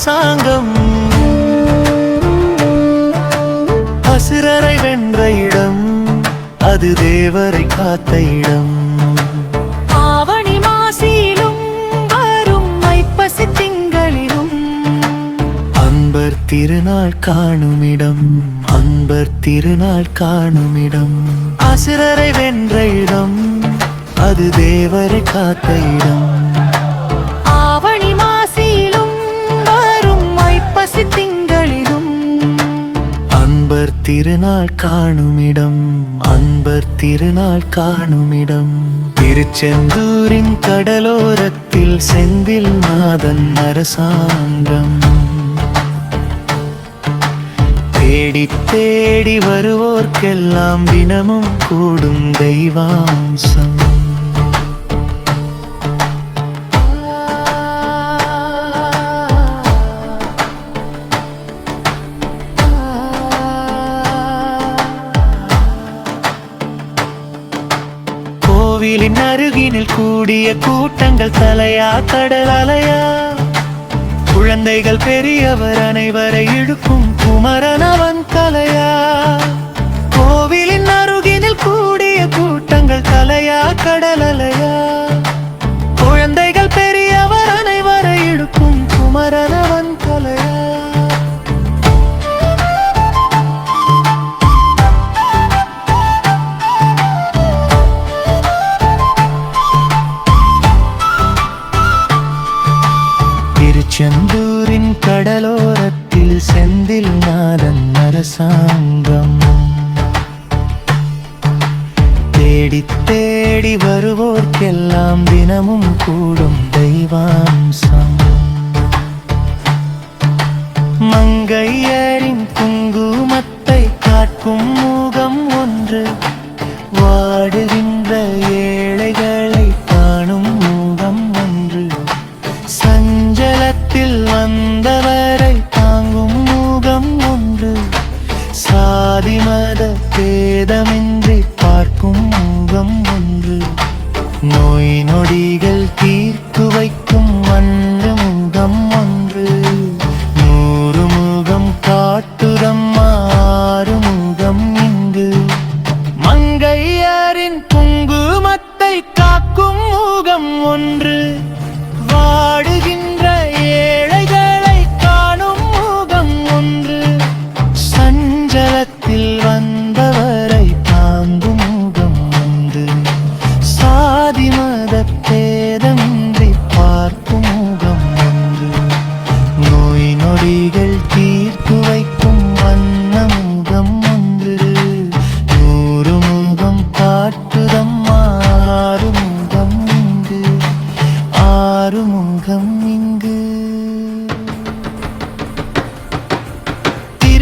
அரசாங்கம். அசுரரை வென்ற இடம் அது தேவரை காத்த இடம். ஆவணி மாசியிலும் வரும் ஐப்பசி திங்களிலும். அன்பர் திருநாள் காணுமிடம் அன்பர் திருநாள் காணுமிடம் அசுரரை வென்ற இடம் அது தேவரை காத்த இடம். திருநாள் காணுமிடம் அன்பர் திருநாள் காணுமிடம். திருச்செந்தூரின் கடலோரத்தில் செந்தில் நாதன் அரசாங்கம். தேடி தேடி வருவோர்க்கெல்லாம் தினமும் கூடும் தெய்வாம்சம். கோவிலின் அருகினில் கூடிய கூட்டங்கள் தலையா கடல் அலையா. குழந்தைகள் பெரியவர் அனைவரை இழுக்கும் குமரன் அவன் கலையா. கோவிலின் அருகினில் கூடிய கூட்டங்கள் தலையா கடல் அலையா. குழந்தைகள் பெரியவர் அனைவரை இழுக்கும் குமரன் செந்தில் செந்தில் நாதன் அரசாங்கம். தேடி தேடி வருவோர்க்கெல்லாம் தினமும் கூடும் தெய்வாம்சம். dame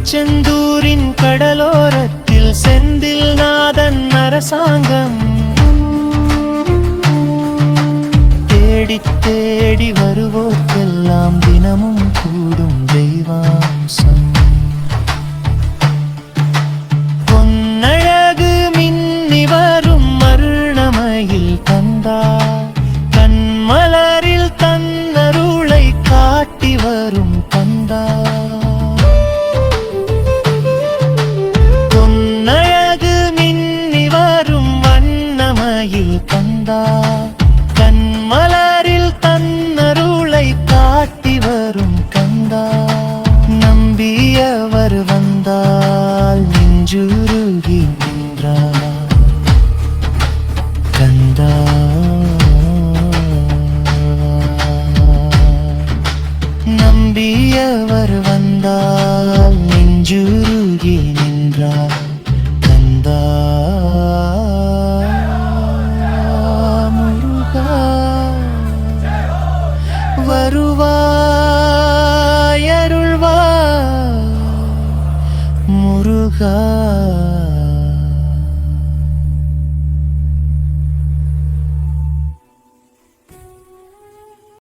திருச்செந்தூரின் கடலோரத்தில் செந்தில் நாதன் அரசாங்கம். தேடி தேடி வருவோர்க்கெல்லாம் தினமும் வண்ணமயில் கந்தா கண்மலரில் தன்னருளை காட்டி வரும் கந்தா. நம்பியவர் வந்தால் நெஞ்சுருகி நின்றார் கந்தா. நம்பியவர் வந்தால் நெஞ்சுருகி நின்றார் முருகா.